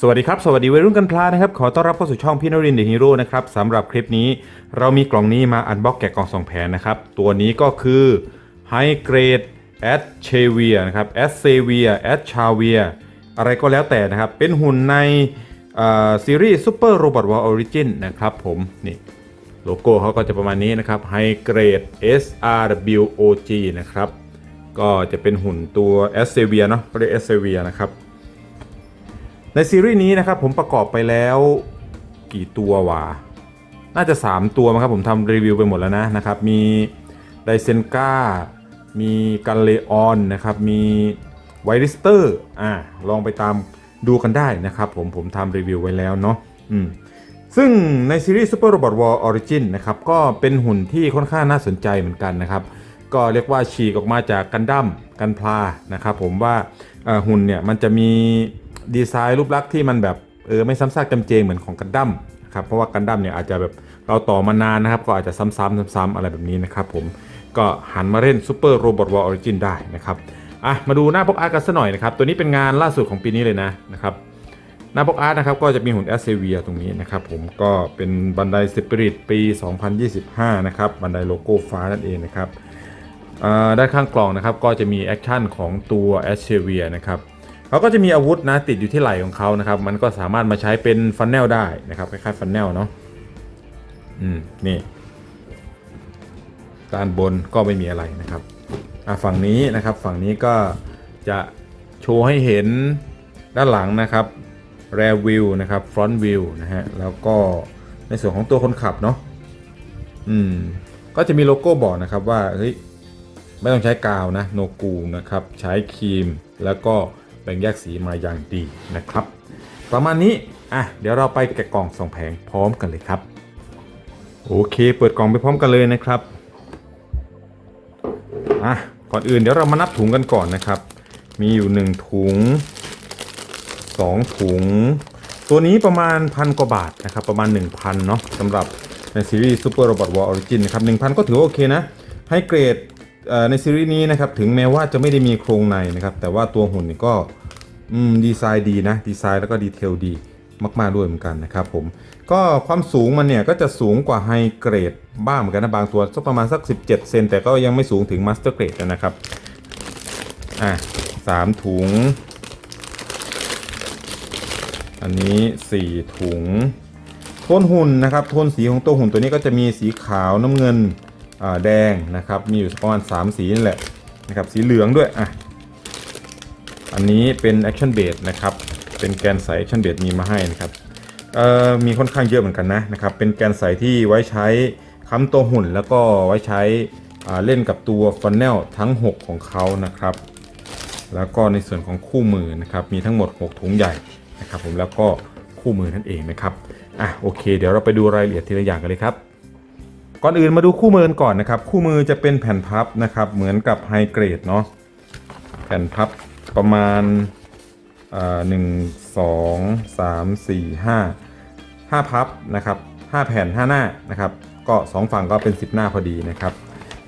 สวัสดีครับ สวัสดีวัยรุ่นกันพลานะครับ ขอต้อนรับเข้าสู่ช่องพี่นรินเดอะฮีโร่นะครับสำหรับคลิปนี้เรามีกล่องนี้มาอันบ็อกแกะกล่องสองแผนนะครับ ตัวนี้ก็คือ High Grade a d c h a v i a นะครับ a d s a v i a a d c h a v i a อะไรก็แล้วแต่นะครับ เป็นหุ่นในซีรีส์ Super Robot War Origin นนะครับผมนี่โลโก้เขาก็จะประมาณนี้นะครับ High Grade SRWOG นะครับ ก็จะเป็นหุ่นตัว a s a v i a เนาะเขาเรียก a s a v i a นะครับ ในซีรีส์นี้นะครับผมประกอบไปแล้วกี่ตัววะน่าจะ 3 ตัวมั้งครับผมทำรีวิวไปหมดแล้วนะนะครับ มีไดเซนกามีกันเลออนนะครับ มีไวริสเตอร์อ่าลองไปตามดูกันได้นะครับผมผมทำรีวิวไว้แล้วเนาะอืมซึ่งในซีรีส์ Super Robot War Origin นะครับ ก็เป็นหุ่นที่ค่อนข้างน่าสนใจเหมือนกันนะครับ ก็เรียกว่าฉีกออกมาจากกันดั้มกันพลานะครับผมว่าหุ่นเนี่ยมันจะมี ดีไซน์รูปลักษณ์ที่มันแบบเออไม่ซ้ำซากจำเจเหมือนของกันดั้มครับเพราะว่ากันดั้มเนี่ยอาจจะแบบเราต่อมานานนะครับ ก็อาจจะซ้ำๆซ้ำๆอะไรแบบนี้นะครับผมก็หันมาเล่น Super Robot War Origin ได้นะครับอะมาดูหน้าปกอาร์ตกันสัหน่อยนะครับ ตัวนี้เป็นงานล่าสุดของปีนี้เลยนะนะครับหน้าปกอาร์ตนะครับก็จะมีหุ่นแอสเซเวียตรงนี้นะครับผมก็เป็นบันไดสปิริตปี 2025 นะครับบันไดโลโก้ฟ้านั่นเองนะครับอ่าด้านข้างกล่องนะครับก็จะมีแอคชั่นของตัวแอชเชเวียนะครับ เขาก็จะมีอาวุธนะติดอยู่ที่ไหล่ของเขานะครับ มันก็สามารถมาใช้เป็นฟันแนลได้นะครับคล้ายๆฟันแนลเนาะอืมนี่ด้านบนก็ไม่มีอะไรนะครับอะฝั่งนี้นะครับฝั่งนี้ก็จะโชว์ให้เห็นด้านหลังนะครับ r ร r e view นะครับ front view นะฮะแล้วก็ในส่วนของตัวคนขับเนาะอืมก็จะมีโลโก้บอกนะครับว่าเฮ้ยไม่ต้องใช้กาวนะโนกูนะครับใช้ครีมแล้วก็ แบ่งแยกสีมาอย่างดีนะครับ ประมาณนี้อะเดี๋ยวเราไปแกะกล่องสองแผงพร้อมกันเลยครับ โอเค เปิดกล่องไปพร้อมกันเลยนะครับอะก่อนอื่นเดี๋ยวเรามานับถุงกันก่อนนะครับ มีอยู่ 1 ถุง 2 ถุง ตัวนี้ประมาณพันกว่าบาทนะครับ ประมาณ 1,000เนาะสำหรับในซีรีส์ Super Robot War Origin นะครับ1,000 ก็ถือว่าโอเคนะ ให้เกรดในซีรีส์นี้นะครับ ถึงแม้ว่าจะไม่ได้มีโครงในนะครับ แต่ว่าตัวหุ่นนี่ก็ อืมดีไซน์ดีนะดีไซน์แล้วก็ดีเทลดีมากๆด้วยเหมือนกันนะครับผมก็ความสูงมันเนี่ยก็จะสูงกว่าไฮเกรดบ้างเหมือนกันนะบางตัวสักประมาณสัก 17 เซนแต่ก็ยังไม่สูงถึงมาสเตอร์เกรดนะครับอะสามถุง อันนี้ 4 ถุง โทนหุ่นนะครับ โทนสีของตัวหุ่นตัวนี้ก็จะมีสีขาวน้ำเงินอ่าแดงนะครับ มีอยู่ประมาณ 3 สีนี่แหละนะครับสีเหลืองด้วยอะ อันนี้เป็น Action Base นะครับ เป็นแกนใส Action Base มีมาให้นะครับมีค่อนข้างเยอะเหมือนกันนะนะครับ เป็นแกนใสที่ไว้ใช้ค้ำตัวหุ่น แล้วก็ไว้ใช้เล่นกับตัวฟันแนลทั้ง 6 ของเขานะครับ แล้วก็ในส่วนของคู่มือนะครับ มีทั้งหมด 6 ถุงใหญ่นะครับผมแล้วก็คู่มือนั่นเองนะครับ อะโอเค เดี๋ยวเราไปดูรายละเอียดทีละอย่างกันเลยครับ ก่อนอื่นมาดูคู่มือกันก่อนนะครับ คู่มือจะเป็นแผ่นพับนะครับ เหมือนกับไฮเกรดเนาะ แผ่นพับ ประมาณหนึ่งสองสามสี่ห้าห้าพับนะครับห้าแผ่นห้าหน้านะครับ ก็สองฝั่งก็เป็น10หน้าพอดีนะครับ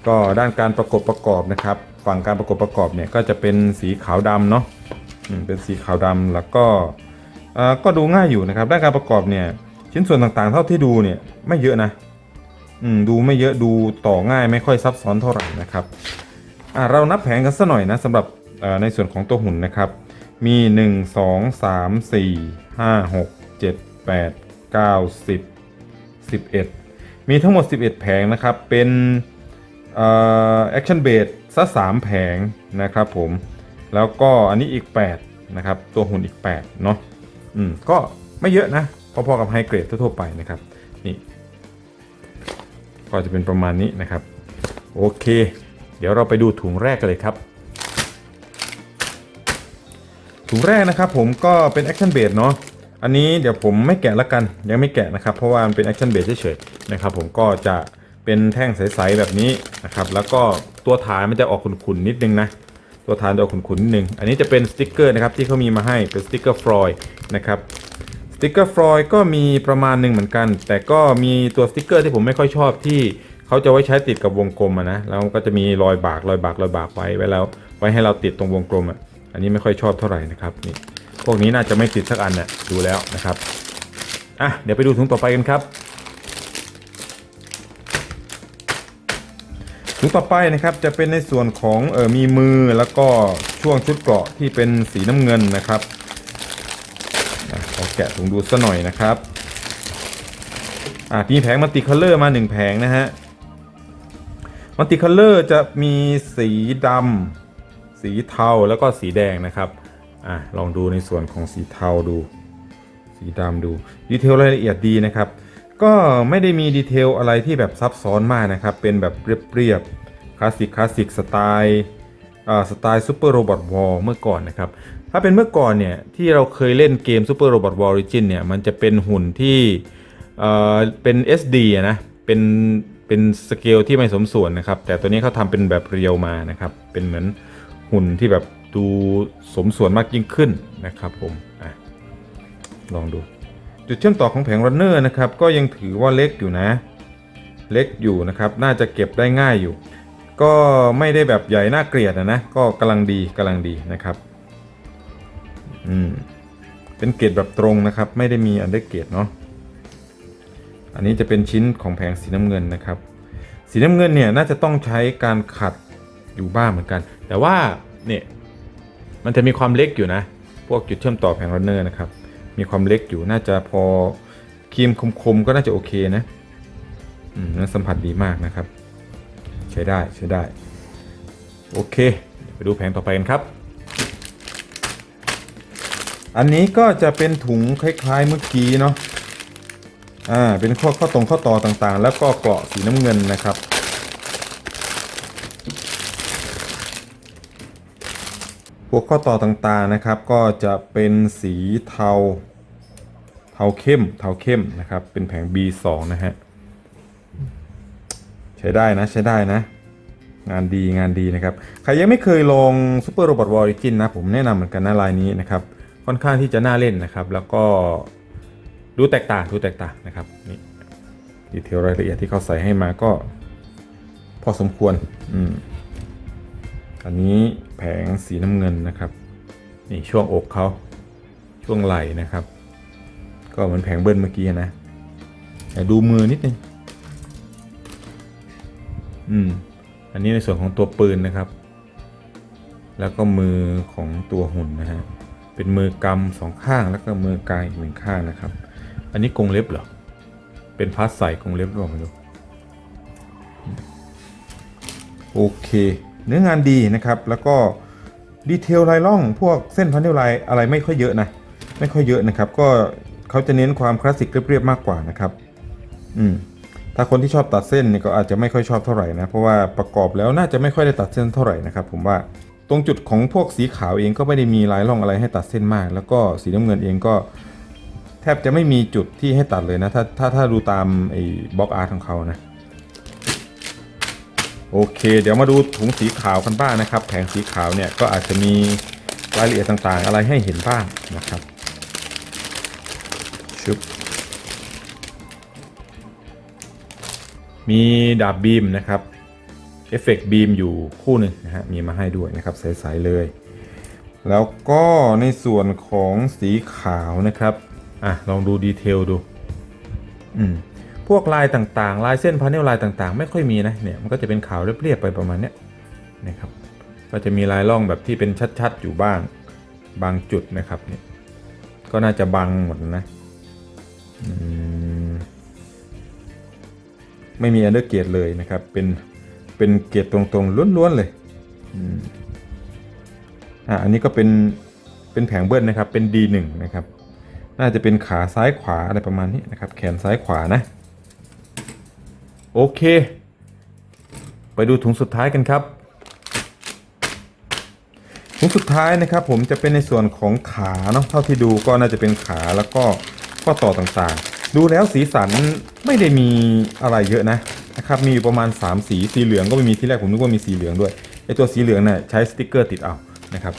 ก็ด้านการประกบประกอบนะครับ ฝั่งการประกบประกอบเนี่ยก็จะเป็นสีขาวดำเนาะเป็นสีขาวดำแล้วก็ก็ดูง่ายอยู่นะครับด้านการประกอบเนี่ยชิ้นส่วนต่างๆ เท่าที่ดูเนี่ยไม่เยอะนะอืมดูไม่เยอะดูต่อง่ายไม่ค่อยซับซ้อนเท่าไหร่นะครับอะเรานับแผงกันสัหน่อยนะสำหรับ ในส่วนของตัวหุ่นนะครับ มี 1 2 3 4 5 6 7 8 9 10 11 มีทั้งหมด 11 แผงนะครับ เป็นเอ่อ action base ซะ3แผงนะครับผม แล้วก็อันนี้อีก 8 นะครับ ตัวหุ่นอีก 8 เนาะอืม ก็ไม่เยอะนะ พอๆกับไฮเกรดทั่วๆไปนะครับ นี่ ก็จะเป็นประมาณนี้นะครับ โอเค เดี๋ยวเราไปดูถุงแรกกันเลยครับ ถุงแรกนะครับผมก็เป็น Action Base เนาะอันนี้เดี๋ยวผมไม่แกะละกันยังไม่แกะนะครับ เพราะว่ามันเป็น Action Base เฉยๆนะครับผมก็จะเป็นแท่งใสๆแบบนี้นะครับแล้วก็ตัวฐานมันจะออกขุ่นๆนิดนึงนะตัวฐานจะออกขุ่นๆนิดนึง อันนี้จะเป็นสติกเกอร์นะครับที่เขามีมาให้เป็นสติกเกอร์ฟลอยนะครับสติกเกอร์ฟลอยก็มีประมาณหนึ่งเหมือนกัน แต่ก็มีตัวสติกเกอร์ที่ผมไม่ค่อยชอบที่เขาจะไว้ใช้ติดกับวงกลมะนะแล้วก็จะมีรอยบากรอยบากรอยบากไว้ไว้แล้วไว้ให้เราติดตรงวงกลมอะ อันนี้ไม่ค่อยชอบเท่าไหร่นะครับนี่พวกนี้น่าจะไม่ติดสักอันน่ะดูแล้วนะครับอะเดี๋ยวไปดูถุงต่อไปกันครับถุงต่อไปนะครับจะเป็นในส่วนของเออมีมือแล้วก็ช่วงชุดเกราะที่เป็นสีน้ำเงินนะครับอะขอแกะถุงดูซะหน่อยนะครับอะมีแผงมัลติคัลเลอร์มาหนึ่งแผงนะฮะมัลติคัลเลอร์จะมีสีดำ สีเทาแล้วก็สีแดงนะครับอะลองดูในส่วนของสีเทาดู สีดำดูดีเทลรายละเอียดดีนะครับ ก็ไม่ได้มีดีเทลอะไรที่แบบซับซ้อนมากนะครับ เป็นแบบเรียบๆคลาสสิกคลาสสิกสไตล์อ่าสไตล์ซูเปอร์โรบอทวอลเมื่อก่อนนะครับ ถ้าเป็นเมื่อก่อนเนี่ย ที่เราเคยเล่นเกม Super Robot War Origin เนี่ย มันจะเป็นหุ่นที่เอ่อเป็น SD นะ เป็นเป็นสเกลที่ไม่สมส่วนนะครับ แต่ตัวนี้เขาทำเป็นแบบเรียวมานะครับ เป็นเหมือน หุ่นที่แบบดูสมส่วนมากยิ่งขึ้นนะครับผมอลองดู จุดเชื่อมต่อของแผงรันเนอร์นะครับก็ยังถือว่าเล็กอยู่นะ เล็กอยู่นะครับน่าจะเก็บได้ง่ายอยู่ ก็ไม่ได้แบบใหญ่น่าเกลียดนะนะก็กำลังดีกำลังดีนะครับอืมเป็นเกรดแบบตรงนะครับ ไม่ได้มีอันเดอร์เกรดเนาะอันนี้จะเป็นชิ้นของแผงสีน้ำเงินนะครับ สีน้ำเงินเนี่ยน่าจะต้องใช้การขัดอยู่บ้างเหมือนกัน แต่ว่าเนี่ยมันจะมีความเล็กอยู่นะ พวกจุดเชื่อมต่อแผงรันเนอร์นะครับ มีความเล็กอยู่น่าจะพอครีมคมๆก็น่าจะโอเคนะอืมนั่นสัมผัสดีมากนะครับ ใช้ได้ใช้ได้ โอเค ไปดูแผงต่อไปกันครับ อันนี้ก็จะเป็นถุงคล้ายๆเมื่อกี้เนาะอ่าเป็นข้อข้อตรงข้อต่อต่างๆ แล้วก็เกราะสีน้ำเงินนะครับ พวกข้อต่อต่างๆนะครับ ก็จะเป็นสีเทา เทาเข้ม เทาเข้มนะครับ เป็นแผง B2 นะฮะ ใช้ได้นะ ใช้ได้นะ งานดีงานดีนะครับ ใครยังไม่เคยลอง Super Robot War Origin นะ ผมแนะนำเหมือนกันนะลายนี้นะครับ ค่อนข้างที่จะน่าเล่นนะครับ แล้วก็ดูแตกต่าง ดูแตกต่างนะครับ นี่ดีเทลรายละเอียดที่เขาใส่ให้มาก็พอสมควร อืม อันนี้ แผงสีน้ำเงินนะครับนี่ช่วงอกเขาช่วงไหล่นะครับ ก็เหมือนแผงเบิ้ลเมื่อกี้นะแต่ดูมือนิดนึงอืมอันนี้ในส่วนของตัวปืนนะครับ แล้วก็มือของตัวหุ่นนะฮะเป็นมือกำสองข้างแล้วก็มือกลางอีกหนึ่งข้างนะครับ อันนี้กรงเล็บเหรอเป็นพาสใส่กรงเล็บหรือเปล่าไม่รู้โอเค เนื้องานดีนะครับ แล้วก็ดีเทลลายล่องพวกเส้นพันเทลลายอะไรไม่ค่อยเยอะนะไม่ค่อยเยอะนะครับ ก็เขาจะเน้นความคลาสสิกเรียบๆมากกว่านะครับอืมถ้าคนที่ชอบตัดเส้นเนี่ยก็อาจจะไม่ค่อยชอบเท่าไหร่นะเพราะว่าประกอบแล้วน่าจะไม่ค่อยได้ตัดเส้นเท่าไหร่นะครับ ผมว่าตรงจุดของพวกสีขาวเองก็ไม่ได้มีลายล่องอะไรให้ตัดเส้นมาก แล้วก็สีน้ำเงินเองก็แทบจะไม่มีจุดที่ให้ตัดเลยนะถ้าถ้าถ้าดูตามไอ้บล็อกอาร์ตของเขานะ โอเค เดี๋ยวมาดูถุงสีขาวกันบ้างนะครับ แผงสีขาวเนี่ยก็อาจจะมีรายละเอียดต่างๆ อะไรให้เห็นบ้างนะครับชุบมีดาบบีมนะครับเอฟเฟกต์บีมอยู่คู่หนึ่งนะฮะมีมาให้ด้วยนะครับใสๆเลย แล้วก็ในส่วนของสีขาวนะครับ อะ ลองดูดีเทลดู อืม พวกลายต่างๆ ลายเส้นพาเนลลายต่างๆ ไม่ค่อยมีนะเนี่ยมันก็จะเป็นขาวเรียบๆไปประมาณเนี้ยนะครับก็จะมีลายล่องแบบที่เป็นชัดๆอยู่บ้างบางจุดนะครับเนี่ยก็น่าจะบังหมดนะมไม่มีอันเดอร์เกตเลยนะครับเป็นเป็นเกตตรงๆล้วนๆเลยอืมอะอันนี้ก็เป็นเป็นแผงเบิ้ลนะครับเป็น D1 นะครับน่าจะเป็นขาซ้ายขวาอะไรประมาณนี้นะครับ แขนซ้ายขวานะ โอเค ไปดูถุงสุดท้ายกันครับถุงสุดท้ายนะครับผมจะเป็นในส่วนของขาเนาะเท่าที่ดูก็น่าจะเป็นขาแล้วก็ข้อต่อต่างๆ ดูแล้วสีสันไม่ได้มีอะไรเยอะนะนะครับมีอยู่ประมาณ 3 สีสีเหลืองก็ไม่มีที่แรกผมนึกว่ามีสีเหลืองด้วยไอตัวสีเหลืองเนี่ยใช้สติกเกอร์ติดเอานะครับ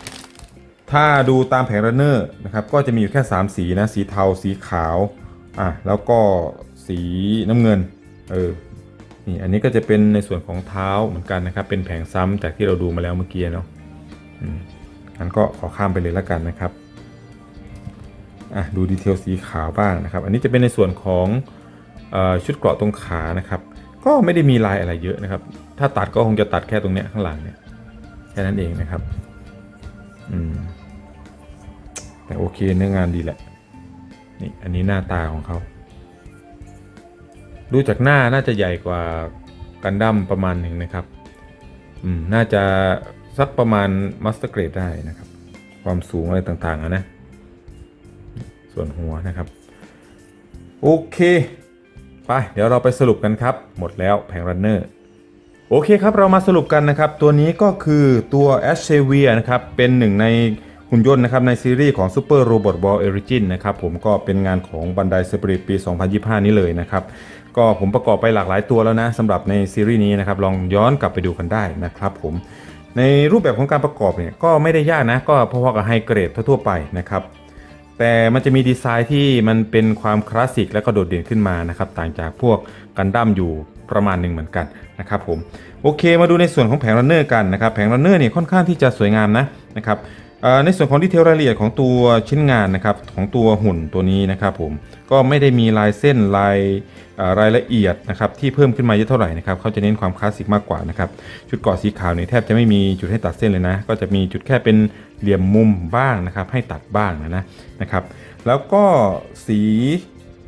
ถ้าดูตามแผงรันเนอร์นะครับก็จะมีอยู่แค่ 3 สีนะสีเทาสีขาวอะแล้วก็สีน้ำเงินเออ นี่อันนี้ก็จะเป็นในส่วนของเท้าเหมือนกันนะครับ เป็นแผงซ้ำจากที่เราดูมาแล้วเมื่อกี้เนาะงั้นก็ขอข้ามไปเลยแล้วกันนะครับอะดูดีเทลสีขาวบ้างนะครับ อันนี้จะเป็นในส่วนของอชุดเกราะตรงขานะครับ ก็ไม่ได้มีลายอะไรเยอะนะครับ ถ้าตัดก็คงจะตัดแค่ตรงเนี้ยข้างหลังเนี่ยแค่นั้นเองนะครับอืมแต่โอเคเนื้องานดีแหละนี่อันนี้หน้าตาของเขา ดูจากหน้าน่าจะใหญ่กว่ากันดั้มประมาณหนึ่งนะครับ อืม น่าจะสักประมาณมาสเตอร์เกรดได้นะครับ ความสูงอะไรต่างๆนะ ส่วนหัวนะครับ โอเค ไปเดี๋ยวเราไปสรุปกันครับ หมดแล้วแผงรันเนอร์ โอเคครับเรามาสรุปกันนะครับ ตัวนี้ก็คือตัว a s h e v i a นะครับ เป็นหนึ่งในหุ่นยนต์นะครับในซีรีส์ของ Super Robot Ball Origin นะครับผมก็เป็นงานของ Bandai Spirit ปี 2025 นี้เลยนะครับ ก็ผมประกอบไปหลากหลายตัวแล้วนะสำหรับในซีรีส์นี้นะครับลองย้อนกลับไปดูกันได้นะครับผมในรูปแบบของการประกอบเนี่ยก็ไม่ได้ยากนะก็พอๆกับไฮเกรดทั่วๆไปนะครับแต่มันจะมีดีไซน์ที่มันเป็นความคลาสสิกและก็โดดเด่นขึ้นมานะครับต่างจากพวกกันดั้มอยู่ประมาณหนึ่งเหมือนกันนะครับผมโอเคมาดูในส่วนของแผงรันเนอร์กันนะครับแผงรันเนอร์เนี่ยค่อนข้างที่จะสวยงามนะนะครับ ในส่วนของดีเทลรายละเอียดของตัวชิ้นงานนะครับของตัวหุ่นตัวนี้นะครับผมก็ไม่ได้มีลายเส้นลายรายละเอียดนะครับที่เพิ่มขึ้นมาเยอะเท่าไหร่นะครับเขาจะเน้นความคลาสสิกมากกว่านะครับชุดเกาะสีขาวเนี่ยแทบจะไม่มีจุดให้ตัดเส้นเลยนะ ก็จะมีจุดแค่เป็นเหลี่ยมมุมบ้างนะครับให้ตัดบ้างนะนะนะครับแล้วก็สี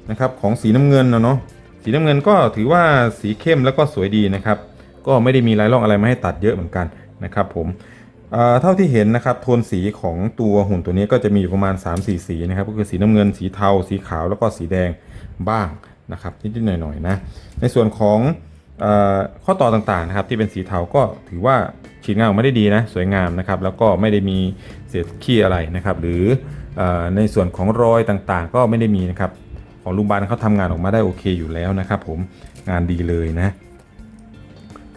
นะครับของสีน้ำเงินนะเนาะสีน้ำเงินก็ถือว่าสีเข้มแล้วก็สวยดีนะครับก็ไม่ได้มีลายล่องอะไรมาให้ตัดเยอะเหมือนกันนะครับผม เท่าที่เห็นนะครับโทนสีของตัวหุ่นตัวนี้ก็จะมีอยู่ประมาณ 3-4 สีนะครับก็คือสีน้ำเงินสีเทา สีขาวแล้วก็สีแดงบ้างนะครับนิดๆหน่อยๆนะในส่วนของอข้อต่อต่างๆนะครับที่เป็นสีเทาก็ถือว่าฉีดงานออกมาได้ดีนะสวยงามนะครับแล้วก็ไม่ได้มีเศษขี้อะไรนะครับหรือออในส่วนของรอยต่างๆ ก็ไม่ได้มีนะครับของลุงบานเขาทำงานออกมาได้โอเคอยู่แล้วนะครับผมงานดีเลยนะ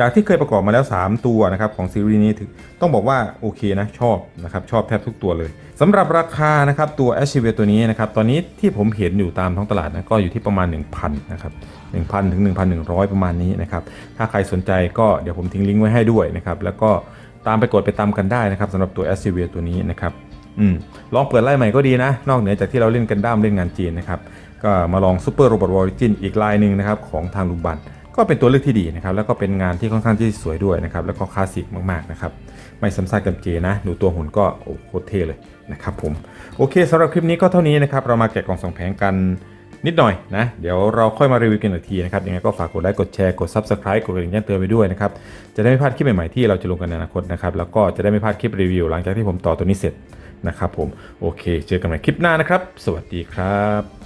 จากที่เคยประกอบมาแล้ว 3 ตัวนะครับของซีรีส์นี้ถือต้องบอกว่าโอเคนะชอบนะครับชอบแทบทุกตัวเลยสำหรับราคานะครับตัว a c h i v e ตัวนี้นะครับตอนนี้ที่ผมเห็นอยู่ตามท้องตลาดนะก็อยู่ที่ประมาณ 1,000นะครับ1,000 ถึง 1,100 ประมาณนี้นะครับถ้าใครสนใจก็เดี๋ยวผมทิ้งลิงก์ไว้ให้ด้วยนะครับแล้วก็ตามไปกดไปตามกันได้นะครับสำหรับตัว a c h i v e ตัวนี้นะครับอืมลองเปิดไล่ใหม่ก็ดีนะ นอกเหนือจากที่เราเล่นกันด้ามเล่นงานจีนนะครับก็มาลอง Super Robot Origin อีกลายหนึ่งนะครับของทางลุงบัน ก็เป็นตัวเลือกที่ดีนะครับ แล้วก็เป็นงานที่ค่อนข้างที่สวยด้วยนะครับ แล้วก็คลาสสิกมากๆนะครับ ไม่ซ้ำซากกับเจนะ ดูตัวหุ่นก็โอ้โคตรเท่เลยนะครับผม โอเคสำหรับคลิปนี้ก็เท่านี้นะครับ เรามาแกะกล่องสองแผงกันนิดหน่อยนะ เดี๋ยวเราค่อยมารีวิวกันอีกทีนะครับ ยังไงก็ฝากกดไลค์ กดแชร์ กด Subscribe กดกระดิ่งแจ้งเตือนไปด้วยนะครับ จะได้ไม่พลาดคลิปใหม่ๆที่เราจะลงกันในอนาคตนะครับ แล้วก็จะได้ไม่พลาดคลิปรีวิวหลังจากที่ผมต่อตัวนี้เสร็จนะครับผม โอเค เจอกันใหม่คลิปหน้านะครับ สวัสดีครับ